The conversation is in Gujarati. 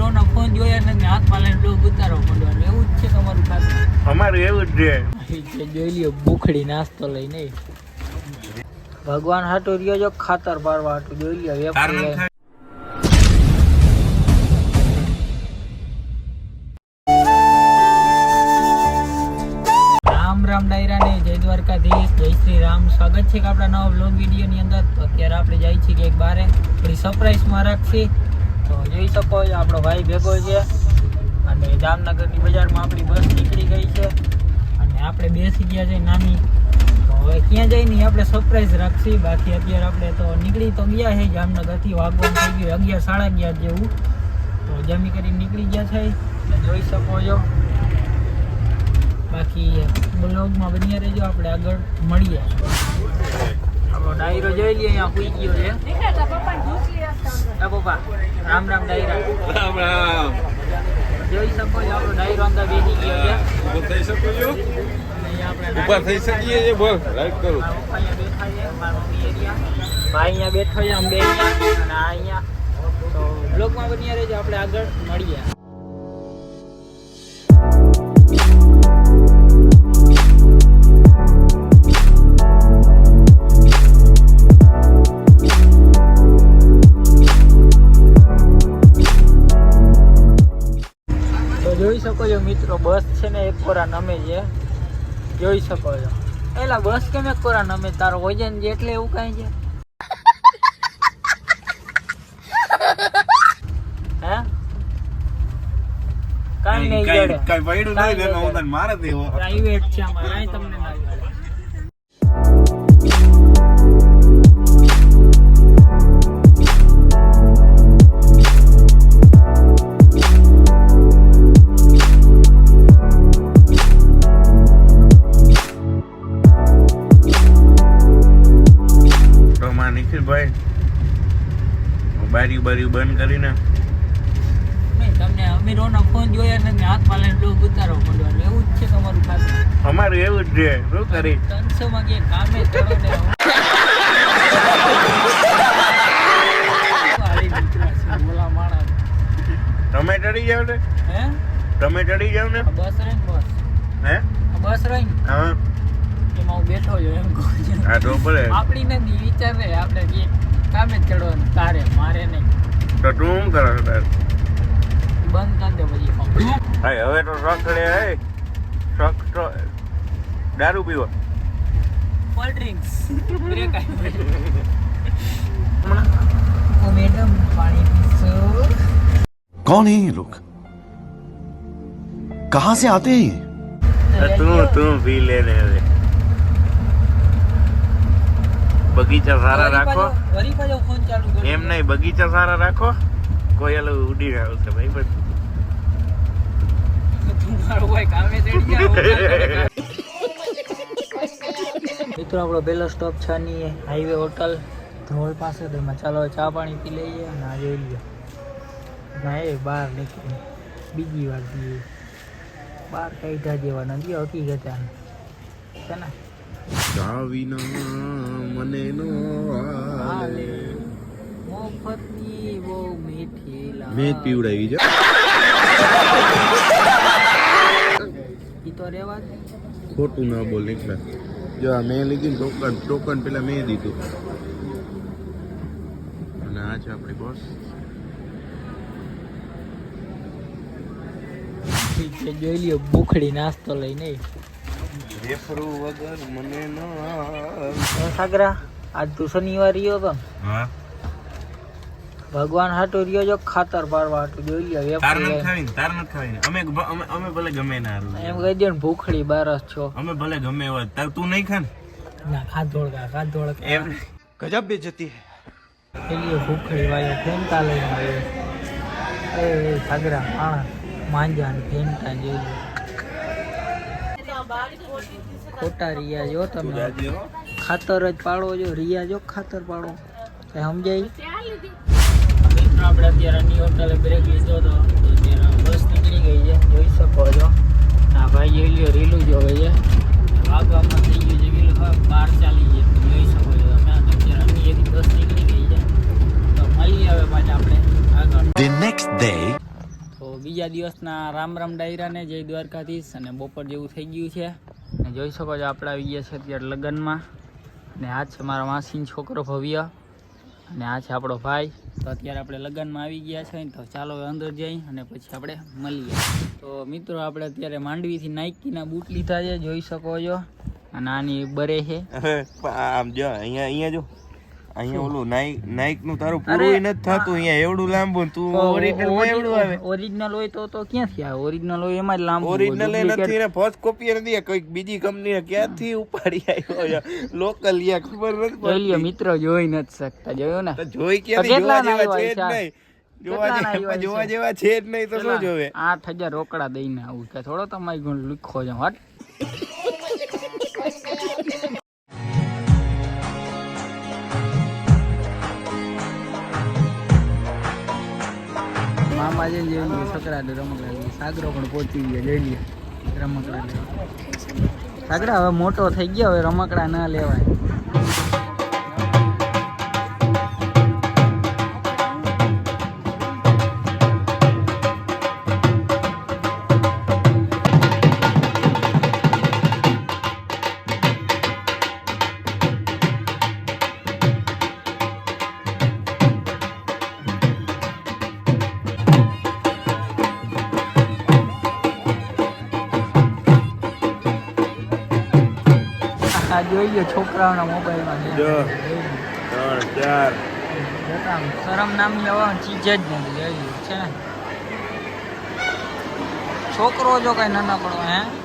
અમીરોનો ફોન જોયા ને હાથમાં લઈને ડોગ ઉતારો પડવાનો એવું જ છે તમારું ખાતું અમારું એવું જ છે. જોઈ લ્યો ભૂખડી નાસ્તો લઈને ભગવાન હાટુ રહ્યો જો ખાતર પાડવા હાટુ જોઈ લ્યો વેપારી રામ રામ ડાયરા ને જય દ્વારકાધીશ જય શ્રી રામ. સ્વાગત છે કે આપણા નવા બ્લોગ વીડિયો ની અંદર. તો અત્યારે આપણે જાય છીએ કે એક બારે. થોડી સરપ્રાઈઝમાં રાખશી. તો જોઈ શકો છો, આપણો ભાઈ ભેગો છે. અને જામનગરની બજારમાં આપણી બસ નીકળી ગઈ છે. અને આપણે બેસી ગયા છે નાની. તો હવે ક્યાં જઈ નહીં, આપણે સરપ્રાઈઝ રાખશી. બાકી અત્યારે આપણે તો નીકળી તો ગયા છે, જામનગરથી વાગવાનું થઈ ગયું અગિયાર સાડા અગિયાર જેવું. તો જમી કરી નીકળી ગયા છે. એટલે જોઈ શકો છો. બાકી બ્લોગમાં બન્યા રહેજો, આપણે આગળ મળીએ. આપણો ડાયરો જોઈ લઈએ અહીંયા હુઈ ગયો છે. પપ્પા. રામ રામ ડાયરા. રામ રામ. જોઈ શકો છો આપણો ડાયરો અંદર બેસી ગયો છે. ઊભો થઈ શકો છો. ઊભા થઈ શકીએ છે બોલ રાઈટ કરું. ભાઈ અહીંયા બેઠો છે અમે બે અને અહીંયા. તો બ્લોગમાં બની રહેજો આપણે આગળ મળીએ. જોઈ શકો છો મિત્રો બસ છે ને એક કોરા નમે છે. જોઈ શકો છો. એલા બસ કેમ એક કોરા નમે? તારો વજન છે એટલે એવું કાંઈ છે? હે? કાંઈ નહીં કઈ પડ્યું નહીં મારે દેવો. પ્રાઇવેટ છે અમારે તમને ના નિખિલભાઈ બારી બારી બંધ કરીને. તમને અમીરોનો ફોન જોયા ને હાથમાં લઈને પડવાનો એવું જ છે તમારું ખાતું અમારું એવું જ છે શું કરી? ત્રણસો માં કે કામે ચડો ને છે. તમે ચડી જાવ ને? હે? તમે ચડી જાવ ને? બસ રહી બસ. હે? બસ રહી હું. બેઠો છું એમ કહું છું આ તો ભલે આપણી નથી વિચાર રે આપણે જે કામે જ ચડવાનું તારે મારે નહીં તો તું શું કરો છો તાર બંધ કરી દે પછી phone. હાય હવે તો રખડે હે શોખ તો દારૂ પીવો Cold drinks. બ્રેક આવી. ઓ મેડમ પાણી પીશો कौन है ये लोग कहां से आते हैं ये તું તું પી લે બગીચા સારા રાખો. એમ નહીં બગીચા સારા રાખો. કોઈ અલગ ઉડી આવશે ભાઈ બસ તમારો ભાઈ ગયા મિત્રો આપણો પહેલો સ્ટોપ છાની હાઈવે હોટલ ધ્રોલ પાસે તો એમાં ચાલો ચા પાણી પી લઈએ અને આ જોઈ લઈએ ના એ બહાર નીકળી બીજી વાર જઈએ. બહાર કાઢ્યા જેવા નથી હકીકત. છે ને? મને નો મેં પીવડાવી છે. ખોટું ના બોલ એટલે જો આ મેં લીધી ટોકન ટોકન પેલા મેં દીધું. અને આ છે આપણી બોસ જોઈ લ્યો ભૂખડી નાસ્તો લઈને. ભગવાન હાટુ રહ્યો જો ખાતર પાડવા હાટુ જોઈ લ્યો વેપ તાર ન ખાવીને તાર ન ખાવીને. અમે અમે ભલે ગમે ના એમ કહી દે ભૂખડી બારસ છો. અમે ભલે ગમે એવા તાર તું નહીં ખાન? ના ખાધ ધોળકા ખાધ ધોળકા એમ. ગજબ બેજતી હે. પેલી ભૂખડી વાયો ફેંતા લઈને આવ્યો એ સાગરા આ માંજા ને ફેંતા જોઈ ખોટા રિયા જો તમે. ખાતર જ પાડો જો, રિયા જો ખાતર પાડો. કઈ સમજાય? આપણે અત્યારે ની હોટલે બ્રેક લીધો તો બસ નીકળી ગઈ છે. જોઈ શકો છો આ ભાઈ જોઈ લ્યો રીલું જોવે છે આગવામાં થઈ ગયું છે રીલું હવે બહાર ચાલી છે જોઈ શકો છો તમે આ તો અત્યારે અની એક બસ નીકળી ગઈ છે તો મળીએ હવે પાછા આપણે આગળ The next day, તો બીજા દિવસના રામ રામ ડાયરાને જય દ્વારકાધીશ અને બપોર જેવું થઈ ગયું છે. અને જોઈ શકો છો આપણે આવી ગયા છે અત્યારે લગ્નમાં. અને આ છે મારા માસીનો છોકરો ભવ્ય. અને આ છે આપણો ભાઈ. તો અત્યારે આપણે લગ્નમાં આવી ગયા છે. તો ચાલો અંદર જઈ અને પછી આપણે મળીએ. તો મિત્રો, આપણે અત્યારે માંડવીથી નાઇકીના બૂટ લીધા છે. જોઈ શકો છો. અને આની બરે છે. આમ અહીંયા અહીંયા જો. અહીંયા ઓલું નાઈક નાઈકનું તારું પૂરું નથી થતું અહીંયા એવડું લાંબુ તું ઓરિજિનલ એવડું આવે. ઓરિજિનલ હોય તો તો ક્યાંથી આવે? ઓરિજિનલ હોય એમાં જ લાંબુ ઓરિજિનલ એ નથી ને ફર્સ્ટ કોપી નથી કોઈક બીજી કંપની ક્યાંથી ઉપાડી આવ્યો લોકલ યા ખબર નથી પડતી. મિત્રો જોઈ નથી શકતા જોયો ને? જોઈ ક્યાંથી? જોવા જેવા છે જ નહીં. જોવા જેવા જોવા છે? જેવા છે જ નહીં તો શું જોવે? આઠ હજાર રોકડા દઈને આવું કે થોડો તમારી ગુણ લીખો છો હટ. મામા જે લેવું છોકરા રમકડા લઈએ. સાગરો પણ પહોંચી ગયા, જઈ લે રમકડા લેવા સાગરા, હવે મોટો થઈ ગયો, હવે રમકડા ના લેવાય. આ જોઈ લો છોકરાઓના મોબાઈલમાં. જો. ત્રણ ચાર. શરમ નામની લેવા ચીજ જ નથી. જોઈ છે ને? છોકરો જો કઈ નાના પડો હે?